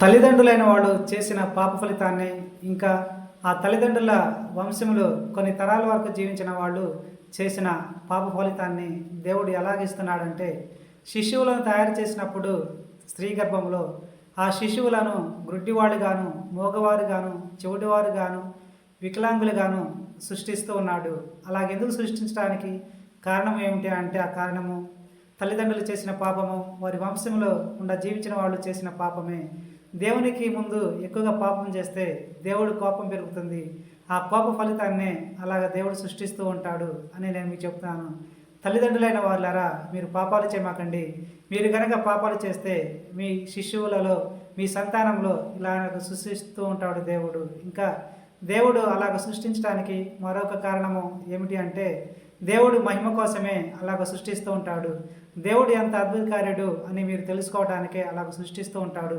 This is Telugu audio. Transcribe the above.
తల్లిదండ్రులైన వాళ్ళు చేసిన పాప ఫలితాన్ని ఇంకా ఆ తల్లిదండ్రుల వంశములు కొన్ని తరాల వరకు జీవించిన వాళ్ళు చేసిన పాప ఫలితాన్ని దేవుడు ఎలాగిస్తున్నాడంటే శిశువులను తయారు చేసినప్పుడు స్త్రీ గర్భంలో ఆ శిశువులను గ్రుడ్డివాడుగాను మోగవారుగాను చెవిటివారుగాను వికలాంగులుగాను సృష్టిస్తూ ఉన్నాడు. అలాగెందుకు సృష్టించడానికి కారణం ఏమిటి అంటే ఆ కారణము తల్లిదండ్రులు చేసిన పాపము వారి వంశంలో ఉండ జీవించిన వాళ్ళు చేసిన పాపమే. దేవునికి ముందు ఎక్కువగా పాపం చేస్తే దేవుడు కోపం పెరుగుతుంది. ఆ కోప ఫలితాన్నే అలాగ దేవుడు సృష్టిస్తూ ఉంటాడు అని నేను మీకు చెప్తాను తల్లిదండ్రులైన వాళ్ళారా మీరు పాపాలు చేయమాకండి. మీరు కనుక పాపాలు చేస్తే మీ శిశువులలో మీ సంతానంలో ఇలా సృష్టిస్తూ ఉంటాడు దేవుడు. ఇంకా దేవుడు అలాగ సృష్టించడానికి మరొక కారణము ఏమిటి అంటే దేవుడు మహిమ కోసమే అలాగ సృష్టిస్తూ ఉంటాడు. దేవుడు ఎంత అద్భుతకార్యుడు అని మీరు తెలుసుకోవడానికే అలాగ సృష్టిస్తూ ఉంటాడు.